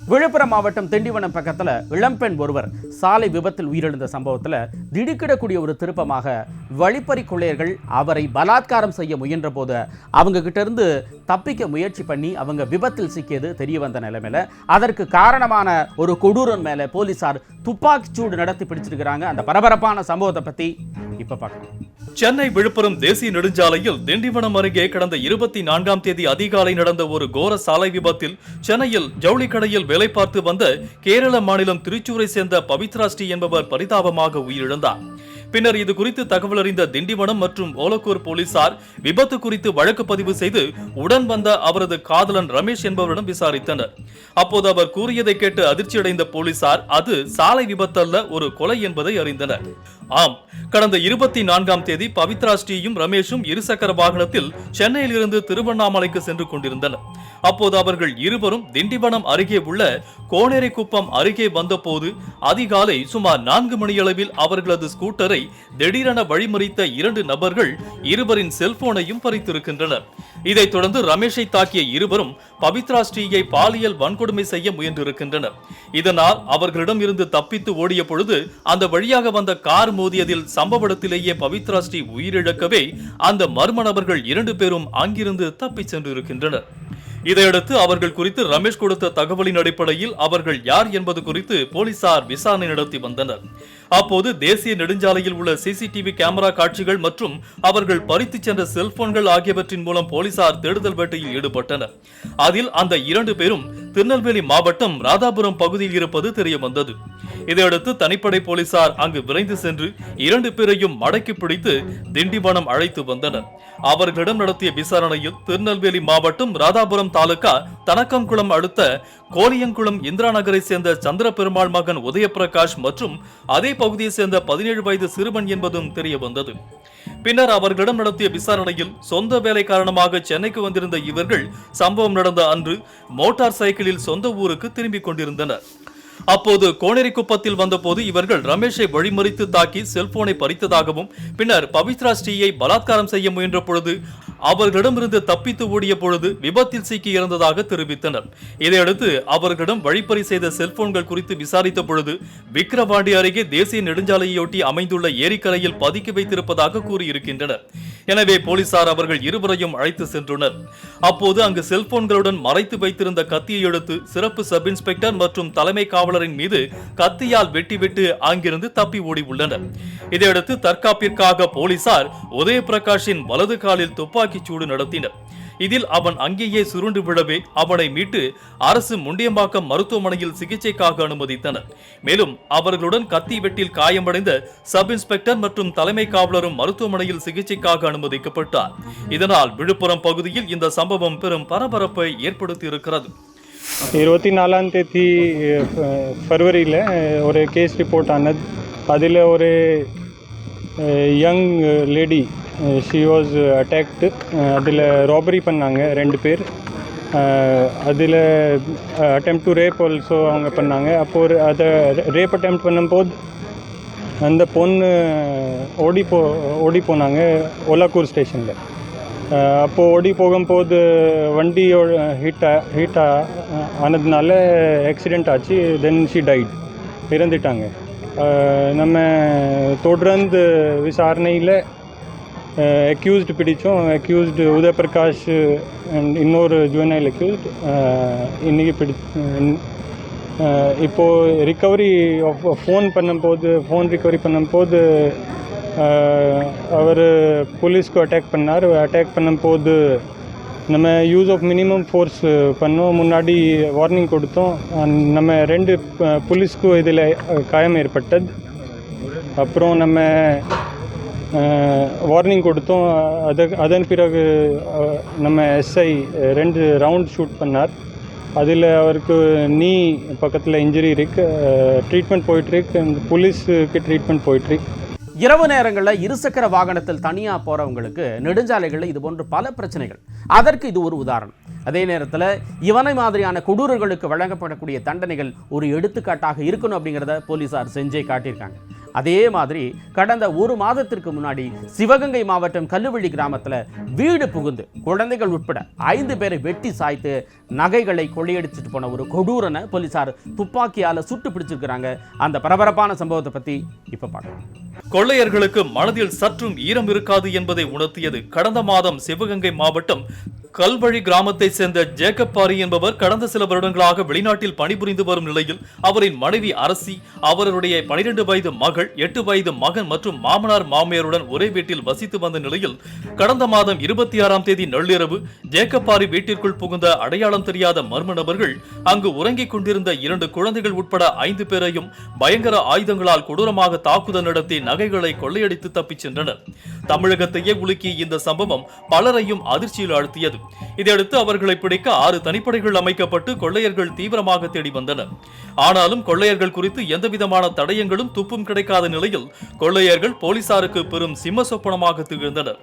விழுப்புரம் மாவட்டம் திண்டிவனம் பக்கத்தில் இளம்பெண் ஒருவர் சாலை விபத்தில் உயிரிழந்த சம்பவத்தில் திடுக்கிடக்கூடிய ஒரு திருப்பமாக வழிப்பறி கொள்ளையர்கள் அவரை பலாத்காரம் செய்ய முயன்ற போது அவங்க இருந்து தப்பிக்க முயற்சி பண்ணி அவங்க விபத்தில் சிக்கியது தெரிய வந்த நிலைமையில். அதற்கு காரணமான ஒரு கொடூரன் மேல போலீசார் துப்பாக்கி சூடு நடத்தி பிடிச்சிருக்கிறாங்க. அந்த பரபரப்பான சம்பவத்தை பற்றி இப்போ பார்க்கலாம். சென்னை விழுப்புரம் தேசிய நெடுஞ்சாலையில் திண்டிவனம் அருகே கடந்த இருபத்தி நான்காம் தேதி அதிகாலை நடந்த ஒரு கோர சாலை விபத்தில் சென்னையில் ஜவுளிக்கடையில் வேலை பார்த்து வந்த கேரள மாநிலம் திருச்சூரை சேர்ந்த பவித்ரா ஸ்ரீ என்பவர் பரிதாபமாக உயிரிழந்தார். பின்னர் இது குறித்து தகவல் அறிந்த திண்டிவனம் மற்றும் ஓலக்கூர் போலீசார் விபத்து குறித்து வழக்கு பதிவு செய்து உடன் வந்த அவரது காதலன் ரமேஷ் என்பவரிடம் விசாரித்தனர். அப்போது அவர் கூறியதை கேட்டு அதிர்ச்சியடைந்த போலீசார் அது சாலை விபத்தல்ல ஒரு கொலை என்பதை அறிந்தனர். ஆம். கடந்த இருபத்தி நான்காம் தேதி பவித்ரா ஸ்ரீயும் ரமேஷும் இருசக்கர வாகனத்தில் சென்னையில் இருந்து திருவண்ணாமலைக்கு சென்று கொண்டிருந்தனர். அப்போது அவர்கள் இருவரும் திண்டிவனம் அருகே உள்ள கோனேரிக்குப்பம் அருகே வந்தபோது அதிகாலை சுமார் நான்கு மணியளவில் அவர்களது ஸ்கூட்டரை திடீரென வழிமறித்த இரண்டு நபர்கள் இருவரின் செல்போனையும் பறித்திருக்கின்றனர். இதைத் தொடர்ந்து ரமேஷை தாக்கிய இருவரும் பவித்ரா ஸ்ரீயை பாலியல் வன்கொடுமை செய்ய முயன்றிருக்கின்றனர். இதனால் அவர்களிடம் இருந்து தப்பித்து ஓடிய பொழுது அந்த வழியாக வந்த கார் மோதியதில் சம்பவ இடத்திலேயே பவித்ரா ஸ்ரீ உயிரிழக்கவே அந்த மர்ம நபர்கள் இரண்டு பேரும் அங்கிருந்து தப்பிச் சென்றிருக்கின்றனர். இதையடுத்து அவர்கள் குறித்து ரமேஷ் கொடுத்த தகவலின் அடிப்படையில் அவர்கள் யார் என்பது குறித்து போலீசார் விசாரணை நடத்தி வந்தனர். அப்போது தேசிய நெடுஞ்சாலையில் உள்ள சிசிடிவி கேமரா காட்சிகள் மற்றும் அவர்கள் பறித்துச் சென்ற செல்போன்கள் ஆகியவற்றின் மூலம் போலீசார் தேடுதல் வேட்டையில் ஈடுபட்டனர். அதில் அந்த இரண்டு பேரும் திருநெல்வேலி மாவட்டம் ராதாபுரம் பகுதியில் இருப்பது தெரிய வந்தது இதையடுத்து தனிப்படை போலீசார் அங்கு விரைந்து சென்று இரண்டு பேரையும் மடக்கி பிடித்து திண்டிவனம் அழைத்து வந்தனர். அவர்களிடம் நடத்திய விசாரணையில் திருநெல்வேலி மாவட்டம் ராதாபுரம் தாலுகா தனக்கங்குளம் அடுத்த கோலியங்குளம் இந்திரா நகரை சேர்ந்த சந்திர பெருமாள் மகன் உதயபிரகாஷ் மற்றும் அதே பகுதியை சேர்ந்த பதினேழு வயது சிறுவன் என்பதும் தெரிய வந்தது. பின்னர் அவர்களிடம் நடத்திய விசாரணையில் சொந்த வேலை காரணமாக சென்னைக்கு வந்திருந்த இவர்கள் சம்பவம் நடந்த அன்று மோட்டார் சைக்கிளில் சொந்த ஊருக்கு திரும்பிக் கொண்டிருந்தனர். அப்போது கோனேரிக்குப்பத்தில் வந்தபோது இவர்கள் ரமேஷை வழிமறித்து தாக்கி செல்போனை பறித்ததாகவும் பின்னர் பவித்ரா ஸ்ரீயை பலாத்காரம் செய்ய முயன்ற பொழுது அவர்களிடமிருந்து தப்பித்து ஓடிய பொழுது விபத்தில் சிக்கி இறந்ததாக தெரிவித்தனர். இதையடுத்து அவர்களிடம் வழிப்பறி செய்த செல்போன்கள் குறித்து விசாரித்த பொழுது விக்கிரவாண்டி அருகே தேசிய நெடுஞ்சாலையொட்டி அமைந்துள்ள ஏரிக்கரையில் பதுக்கி வைத்திருப்பதாக கூறியிருக்கின்றனர். எனவே போலீசார் அவர்கள் இருவரையும் அழைத்து சென்றனர். அப்போது அங்கு செல்போன்களுடன் மறைத்து வைத்திருந்த கத்தியை எடுத்து சிறப்பு சப் இன்ஸ்பெக்டர் மற்றும் தலைமை காவலரின் மீது கத்தியால் வெட்டிவிட்டு அங்கிருந்து தப்பி ஓடி உள்ளனர். இதையடுத்து தற்காப்பிற்காக போலீசார் உதயபிரகாஷின் வலது காலில் துப்பாக்கி சூடு நடத்தினர். இதில் அவன் அங்கேயே சுருண்டு விழவே அவனை மீட்டு அரசு முண்டியம்பாக்கம் மருத்துவமனையில் சிகிச்சைக்காக அனுமதித்தனர். மேலும் அவர்களுடன் கத்தி வெட்டில் காயமடைந்த சப் இன்ஸ்பெக்டர் மற்றும் தலைமை காவலரும் மருத்துவமனையில் சிகிச்சைக்காக அனுமதிக்கப்பட்டார். இதனால் விழுப்புரம் பகுதியில் இந்த சம்பவம் பெரும் பரபரப்பை ஏற்படுத்தியிருக்கிறது. இருபத்தி நாலாம் தேதி ஃபர்வரியில் ஒரு கேஸ் ரிப்போர்ட் ஆனது. அதில் ஒரு young lady she was attacked அதில் ராபரி பண்ணாங்க ரெண்டு பேர். அதில் அட்டெம்ட் டு ரேப் ஆல்சோ அவங்க பண்ணாங்க. அப்போ ஒரு அதை ரேப் அட்டெம்ட் பண்ணும்போது அந்த பொண்ணு uh, ஓடி போ ஓடி போனாங்க ஓலாக்கூர் ஸ்டேஷனில். Uh, அப்போது ஓடி போகும்போது வண்டியோட ஹீட்டா ஹீட்டா uh, ஆனதுனால ஆக்சிடெண்ட் ஆச்சு. தென் ஷி டைட் இறந்துட்டாங்க. நம்ம தொடர்ந்து விசாரணையில் அக்யூஸ்டு பிடிச்சோம் அக்யூஸ்டு உதயபிரகாஷ் அண்ட் இன்னொரு ஜுவனைல் அக்யூஸ்ட் இன்றைக்கி பிடி இப்போது ரிக்கவரி ஆஃப் ஃபோன் பண்ணும்போது ஃபோன் ரிக்கவரி பண்ணும்போது அவர் போலீஸ்க்கு அட்டாக் பண்ணார். அட்டாக் பண்ணும்போது நம்ம யூஸ் ஆஃப் மினிமம் ஃபோர்ஸ் பண்ணோம். முன்னாடி வார்னிங் கொடுத்தோம். நம்ம ரெண்டு போலீஸ்க்கும் இதில் காயம் ஏற்பட்டது. அப்புறம் நம்ம வார்னிங் கொடுத்தோம் அது அதன் பிறகு நம்ம எஸ்ஐ ரெண்டு ரவுண்ட் ஷூட் பண்ணார். அதில் அவருக்கு நீ பக்கத்தில் இன்ஜுரி இருக்கு. ட்ரீட்மெண்ட் போயிட்டுருக்கு போலீஸுக்கு ட்ரீட்மெண்ட் போயிட்டுருக்கு இரவு நேரங்களில் இருசக்கர வாகனத்தில் தனியாக போகிறவங்களுக்கு நெடுஞ்சாலைகளில் இது போன்ற பல பிரச்சனைகள். அதற்கு இது ஒரு உதாரணம். அதே நேரத்தில் இவனை மாதிரியான கொடூரர்களுக்கு வழங்கப்படக்கூடிய தண்டனைகள் ஒரு எடுத்துக்காட்டாக இருக்கணும் அப்படிங்கிறத போலீசார் செஞ்சே காட்டியிருக்காங்க. அதே மாதிரி கடந்த ஒரு மாதத்திற்கு முன்னாடி சிவகங்கை மாவட்டம் கல்லுவள்ளி கிராமத்தில் வீடு புகுந்து குழந்தைகள் உட்பட ஐந்து பேரை வெட்டி சாய்த்து நகைகளை கொள்ளையடிச்சிட்டு போன ஒரு கொடூரனை போலீசார் துப்பாக்கியால சுட்டு பிடிச்சிருக்கிறாங்க. அந்த பரபரப்பான சம்பவத்தை பத்தி இப்போ பார்க்கலாம். கொள்ளையர்களுக்கு மனதில் சற்றும் ஈரம் இருக்காது என்பதை உணர்த்தியது கடந்த மாதம் சிவகங்கை மாவட்டம் கல்வழி கிராமத்தை சேர்ந்த ஜேக்கப் பாரி என்பவர் கடந்த சில வருடங்களாக வெளிநாட்டில் பணிபுரிந்து வரும் நிலையில் அவரின் மனைவி அரசி அவருடைய பனிரெண்டு வயது மகள் எட்டு வயது மகன் மற்றும் மாமனார் மாமியாருடன் ஒரே வீட்டில் வசித்து வந்த நிலையில் கடந்த மாதம் இருபத்தி ஆறாம் தேதி நள்ளிரவு ஜேக்கப் பாரி வீட்டிற்குள் புகுந்த அடையாளம் தெரியாத மர்ம நபர்கள் அங்கு உறங்கிக் கொண்டிருந்த இரண்டு குழந்தைகள் உட்பட ஐந்து பேரையும் பயங்கர ஆயுதங்களால் கொடூரமாக தாக்குதல் நடத்தி நகைகளை கொள்ளையடித்து தப்பிச் சென்றனர். தமிழகத்தையே உலுக்கிய இந்த சம்பவம் பலரையும் அதிர்ச்சியில் ஆழ்த்தியது. இதையடுத்து அவர்களை பிடிக்க ஆறு தனிப்படைகள் அமைக்கப்பட்டு கொள்ளையர்கள் தீவிரமாக தேடி வந்தனர் ஆனாலும் கொள்ளையர்கள் குறித்து எந்தவிதமான தடயங்களும் துப்பும் கிடைக்காத நிலையில் கொள்ளையர்கள் போலீசாருக்கு பெரும் சிம்ம சொப்பனமாக திகழ்ந்தனர்.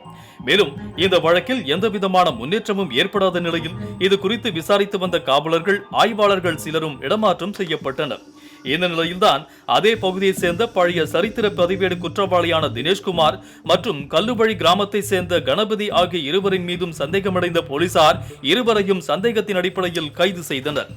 மேலும் இந்த வழக்கில் எந்தவிதமான முன்னேற்றமும் ஏற்படாத நிலையில் இது குறித்து விசாரித்து வந்த காவலர்கள் ஆய்வாளர்கள் சிலரும் இடமாற்றம் செய்யப்பட்டனர். இந்த நிலையில்தான் அதே பகுதியைச் சேர்ந்த பழைய சரித்திர பதிவேடு குற்றவாளியான தினேஷ்குமார் மற்றும் கல்லுபழி கிராமத்தை சேர்ந்த கணபதி ஆகிய இருவரின் மீதும் சந்தேகமடைந்த போலீசார் இருவரையும் சந்தேகத்தின் அடிப்படையில் கைது செய்தனர்.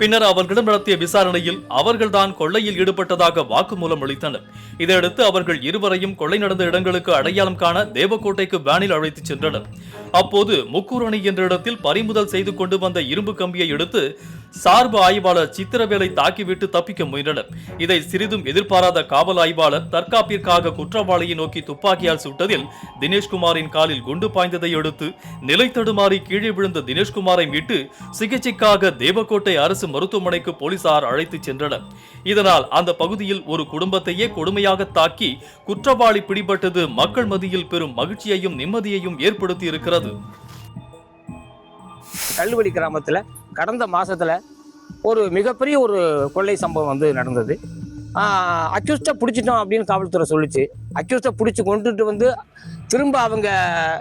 பின்னர் அவர்களிடம் நடத்திய விசாரணையில் அவர்கள்தான் கொள்ளையில் ஈடுபட்டதாக வாக்குமூலம் அளித்தனர். இதையடுத்து அவர்கள் இருவரையும் கொள்ளை நடந்த இடங்களுக்கு அடையாளம் காண தேவக்கோட்டைக்கு வேனில் அழைத்துச் சென்றனர். அப்போது முக்கூரணி என்ற இடத்தில் பறிமுதல் செய்து கொண்டு வந்த இரும்பு கம்பியை எடுத்து சார்பு ஆய்வாளர் சித்திரவேலை தாக்கிவிட்டு தப்பிக்க முயன்றனர். இதை சிறிதும் எதிர்பாராத காவல் ஆய்வாளர் தற்காப்பிற்காக குற்றவாளியை நோக்கி துப்பாக்கியால் சுட்டதில் தினேஷ்குமாரின் காலில் குண்டு பாய்ந்ததை அடுத்து நிலை தடுமாறி கீழே விழுந்த தினேஷ்குமாரை மீட்டு சிகிச்சைக்காக தேவக்கோட்டை அரசு மருத்துவமனைக்கு போலீசார் அழைத்து சென்றனர். இதனால் அந்த பகுதியில் ஒரு குடும்பத்தையே கொடுமையாக தாக்கி குற்றவாளி பிடிபட்டது மக்கள் மத்தியில் பெரும் மகிழ்ச்சியையும் நிம்மதியையும் ஏற்படுத்தி இருக்கிறது கல்வெளி கிராமத்தில் கடந்த மாசத்துல ஒரு மிகப்பெரிய ஒரு கொள்ளை சம்பவம் வந்து நடந்தது. அக்யூஸ்டை பிடிச்சிட்டோம் அப்படின்னு காவல்துறை சொல்லிச்சு. அக்யூஸ்டை பிடிச்சி கொண்டுட்டு வந்து திரும்ப அவங்க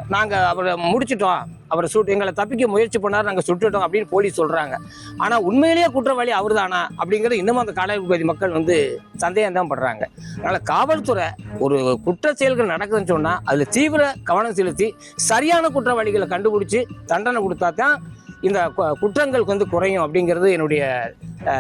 நாங்கள் அவரை முடிச்சிட்டோம். அவரை சுட்டு எங்களை தப்பிக்க முயற்சி பண்ணார் நாங்கள் சுட்டுட்டோம் அப்படின்னு போலீஸ் சொல்கிறாங்க ஆனால் உண்மையிலேயே குற்றவாளி அவர் தானா அப்படிங்கிறது இன்னமும் அந்த காலப்பகுதி மக்கள் வந்து சந்தேகம் தான் படுறாங்க. அதனால் காவல்துறை ஒரு குற்ற செயல்கள் நடக்குதுன்னு சொன்னால் அதில் தீவிர கவனம் செலுத்தி சரியான குற்றவாளிகளை கண்டுபிடிச்சி தண்டனை கொடுத்தா தான் இந்த கு- குற்றங்கள் வந்து குறையும் அப்படிங்கிறது என்னுடைய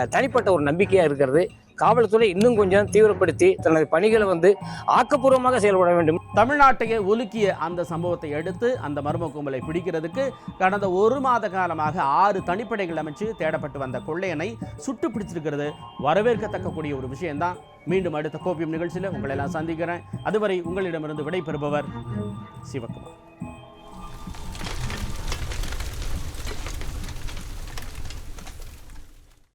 தனிப்பட்ட ஒரு நம்பிக்கையாக இருக்கிறது. காவல்துறை இன்னும் கொஞ்சம் தீவிரப்படுத்தி தனது பணிகளை வந்து ஆக்கப்பூர்வமாக செயல்பட வேண்டும். தமிழ்நாட்டையே ஒலுக்கிய அந்த சம்பவத்தை அடுத்து அந்த மர்ம கும்பலை பிடிக்கிறதுக்கு கடந்த ஒரு மாத காலமாக ஆறு தனிப்படைகள் அமைச்சு தேடப்பட்டு வந்த கொள்ளையனை சுட்டு பிடிச்சிருக்கிறது. வரவேற்கத்தக்கக்கூடிய ஒரு விஷயம்தான். மீண்டும் அடுத்த கோப்பியம் நிகழ்ச்சியில் உங்களை எல்லாம் சந்திக்கிறேன். அதுவரை உங்களிடமிருந்து விடைபெறுபவர் சிவகுமார்.